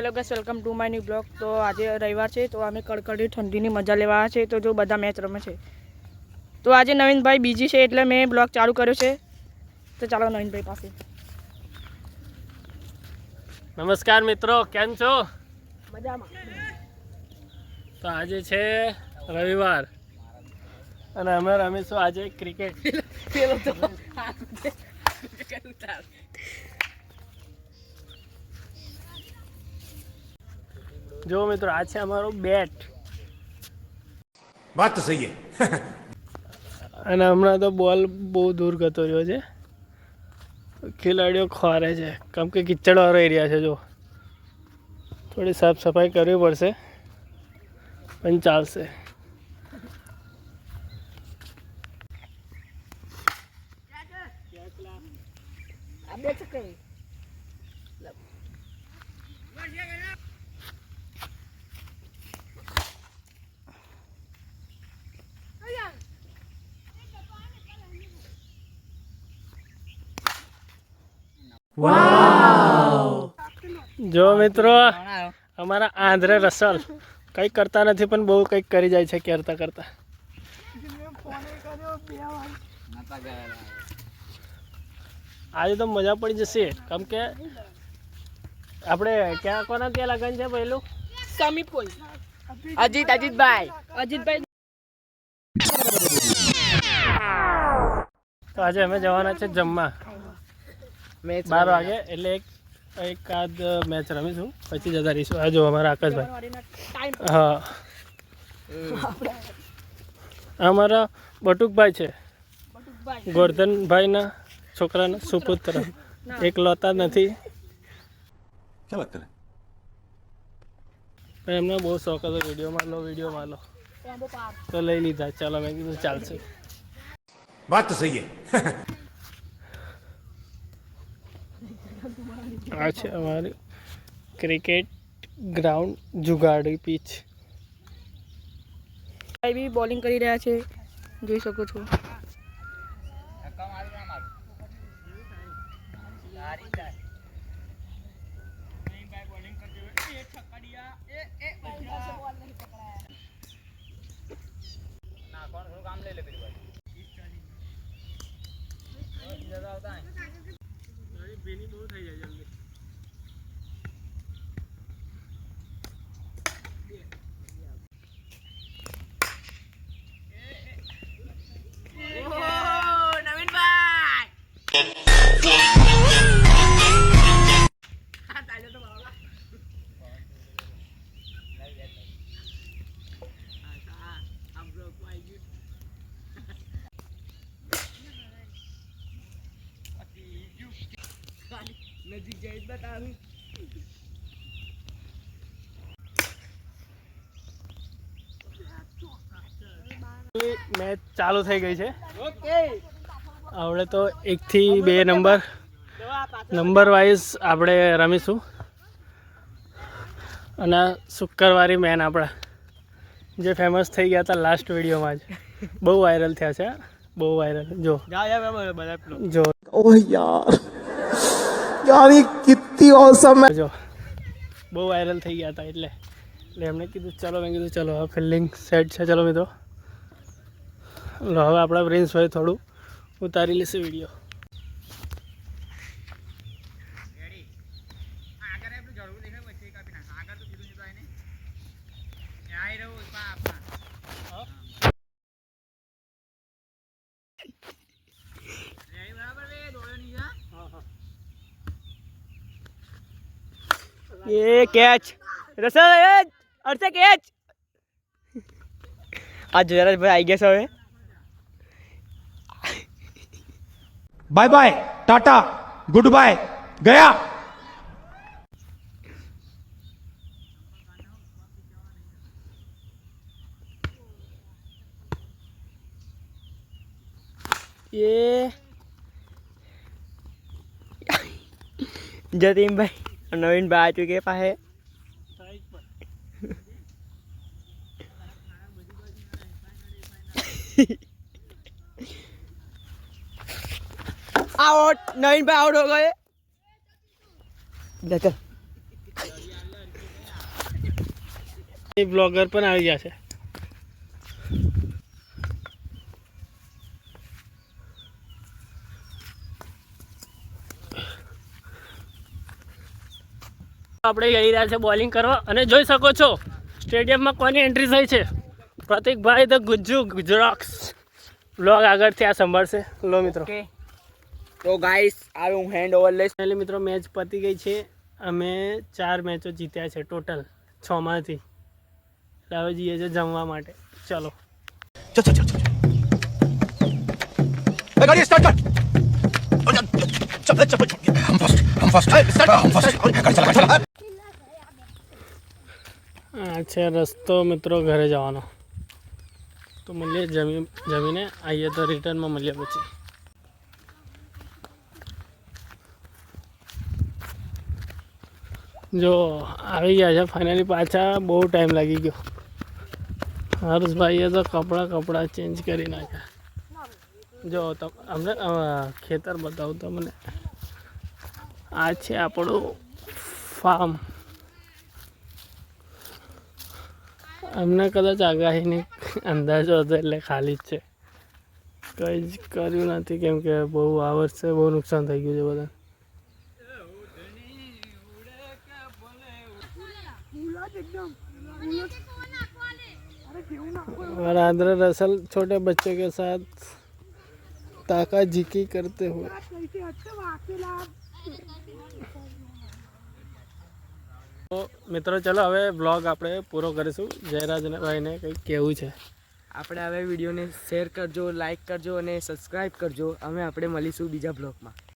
Hello guys welcome to my new blog તો આજે રવિવાર છે તો અમે કડકડી ઠંડીની મજા લેવા છે તો જો બધા મેચ રમે છે. તો આજે નવીનભાઈ બીજી છે એટલે મેં બ્લોગ ચાલુ કર્યો છે. તો ચાલો નવીનભાઈ પાસે. નમસ્કાર મિત્રો કેમ છો? મજામાં. તો આજે છે રવિવાર. અને અમે રમીશું આજે ક્રિકેટ પેલો તો જો મિત્રો આ છે અમારો બેટ. વાત તો સહી અને હમણાં તો બોલ બહુ દૂર ગતો રહ્યો છે. ખેલાડીઓ ખોરે છે. કેમ કે કિચડવાળો એરિયા છે જો. થોડી સાફ સફાઈ કરવી પડશે. પણ ચાલશે. આપણે જો મિત્રો અમારા આંધ્રે રસલ. કંઈક કરતા નથી પણ બહુ કંઈક કરી જાય છે કરતા કરતા. આજે તો મજા પડી જશે. કેમ કે આપણે ક્યાં કોના ત્યાં લગન છે પહેલું? સમી ફૂલ અજીત અજીતભાઈ. અજીતભાઈ. તો આજે અમે જવાના છે જમવા. મેચ બાર વાગે એટલે એક એકાદ મેચ રમીશું પછી જતા રહીશું. આ જો અમારા આકાશભાઈ. હા. અમારા બટુકભાઈ છે. ગોર્ધનભાઈના છોકરાના સુપુત્ર. એકલોતા નથી. એમને બહુ શોખ હતો વિડીયોમાં લો વિડીયોમાં લો. તો લઈ લીધા. ચાલો મેં કીધું ચાલશે. વાત તો સહી है આ છે અમારી ક્રિકેટ ગ્રાઉન્ડ જુગાડી પીચ ભાઈ બી બોલિંગ કરી રહ્યા છે જોઈ શકો છો ભેની બહુ થઈ જાય જલ્દી. નજીક જઈ બતાવી. મેચ ચાલુ થઈ ગઈ છે. આપણે તો એકથી બે નંબર. નંબર વાઇઝ આપણે રમીશું. અને શુક્રવારી મેન આપણા જે ફેમસ થઈ ગયા હતા લાસ્ટ વિડીયોમાં જ. બહુ વાયરલ થયા છે બહુ વાયરલ જો. જો. ઓ યાર. यार ये कितनी औसम है જો બહુ વાયરલ થઈ ગયા હતા એટલે એટલે એમણે કીધું ચલો મેં કીધું ચલો હવે ફિલ્ડિંગ સેટ છે ચલો મિત્રો લો હવે આપણા પ્રિન્સભાઈ થોડું ઉતારી લેશે વિડીયો ये कैच रसल अर्थ कैच आज जरा भाई आई गेस हो bye bye Tata goodbye गया। ये। जतीम भाई। નવીનભાઈ આચું કે પાસે. આઉટ નવીનભાઈ આઉટ હો ગયે. બ્લોગર પણ આવી ગયા છે. આપણે જઈ રહ્યા છે બોલિંગ કરવા. અને જોઈ શકો છો સ્ટેડિયમમાં કોની એન્ટ્રી થઈ છે? પ્રતિકભાઈ ધ ગુજ્જુ ગુજરાક્સ. બ્લોગ આગળથી આ સંભાળશે. લો મિત્રો. તો ગાઈસ આવે હું હેન્ડ ઓવર લઈશ. એટલે મિત્રો મેચ પતી ગઈ છે. અમે ચાર મેચો જીત્યા છે ટોટલ છમાંથી એટલે હવે જઈએ છે જમવા માટે. ચલો. ગાડી છે રસ્તો મિત્રો ઘરે જવાનો તો મળીએ જમી જમીને આવીએ તો રિટર્નમાં મળીએ પછી જો આવી ગયા છે ફાઇનલી પાછા બહુ ટાઈમ લાગી ગયો હર્ષભાઈએ તો કપડાં કપડાં ચેન્જ કરી નાખ્યા જો તો અમને અ, ખેતર બતાવું તમને આ છે આપણું ફાર્મ અમને કદાચ આગાહીની અંદાજો હતો એટલે ખાલી જ છે કંઈ જ કર્યું નથી કેમ કે બહુ આ વર્ષે બહુ નુકસાન થઈ ગયું છે બધા और आंध्र रसल छोटे बच्चे के साथ ताका झीकी करते हुए તો મિત્રો, ચલો હવે બ્લોગ આપણે પૂરો કરીશું. જયરાજભાઈને કંઈક કહેવું છે. આપણે હવે વિડીયોને શેર કરજો લાઈક કરજો અને સબસ્ક્રાઈબ કરજો. અમે આપણે મળીશું બીજા બ્લોગમાં